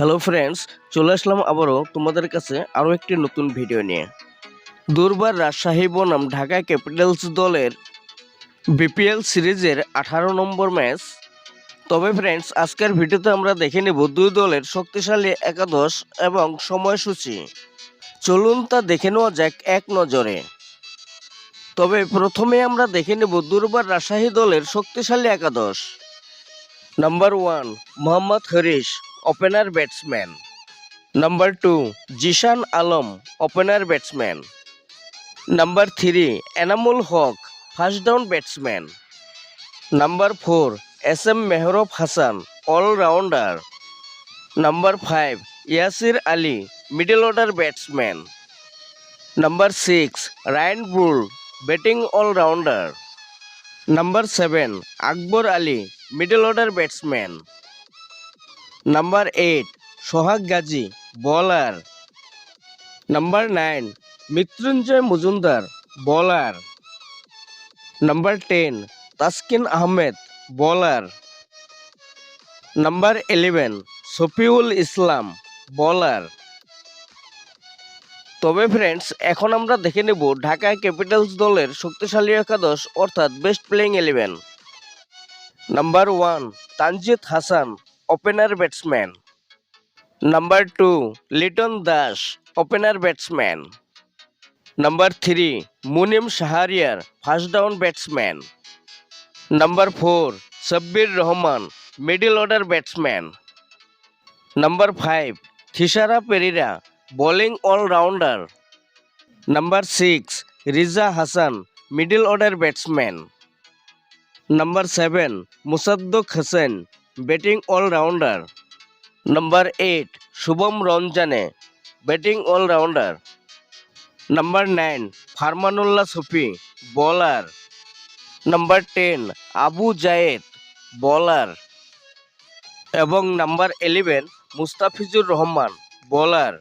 Hello friends চলে আসলাম আবারও তোমাদের কাছে আরও একটি নতুন ভিডিও নিয়ে। দুর্বার রাজশাহী বনাম ঢাকা ক্যাপিটালস দলের বিপিএল সিরিজের আঠারো নম্বর ম্যাচ তবে ফ্রেন্ডস আজকের ভিডিওতে আমরা দেখে নেব দুই দলের শক্তিশালী একাদশ এবং সময়সূচি। চলুন তা দেখে নেওয়া যাক এক নজরে। তবে প্রথমে আমরা দেখে নেব দুর্বার রাজশাহী দলের শক্তিশালী একাদশ। Number one Mohammad Harish. Opener batsman number two Zishan Alam opener batsman number three Enamul Haque first down batsman number four S M Mehrab Hasan allrounder number five Yasir Ali middle order batsman number six Ryan Burl batting allrounder number seven Akbar Ali middle order batsman number eight Sohag Gazi bowler number nine Mrityunjay Majumdar বলার number ten Taskin Ahmed বলার number eleven Shafiul Islam বলার তবে friends এখন আমরা দেখে নেব Dhaka Capitals দলের শক্তিশালী একাদশ, অর্থাৎ best playing eleven number one Tanzid Hasan opener batsman number two Liton Das opener batsman number three Munim Shahriar first down batsman number four Sabbir Rahman middle order batsman number five Thisara Perera bowling allrounder number six Reza Hasan middle order batsman number seven Mosaddek Hossain batting allrounder. Number eight, Shubham Ranjane batting allrounder. Number nine, Farmanullah Safi, bowler. Number ten, Abu জায়েদ, বলার। এবং number eleven, Mustafizur Rahman, বলার।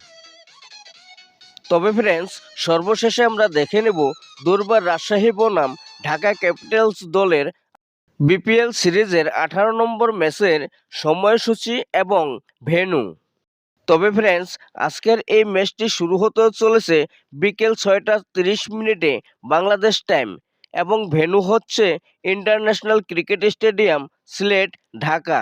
তবে friends, সর্বশেষে আমরা দেখে নেব দুর্বার রাজশাহী বনাম ঢাকা ক্যাপিটালস দলের বিপিএল সিরিজের আঠারো নম্বর ম্যাচের সময়সূচি এবং ভেন্যু। তবে ফ্রেন্ডস, আজকের এই ম্যাচটি শুরু হতে চলেছে বিকেল ছয়টা তিরিশ মিনিটে বাংলাদেশ টাইম এবং ভেন্যু হচ্ছে international cricket stadium Sylhet, Dhaka.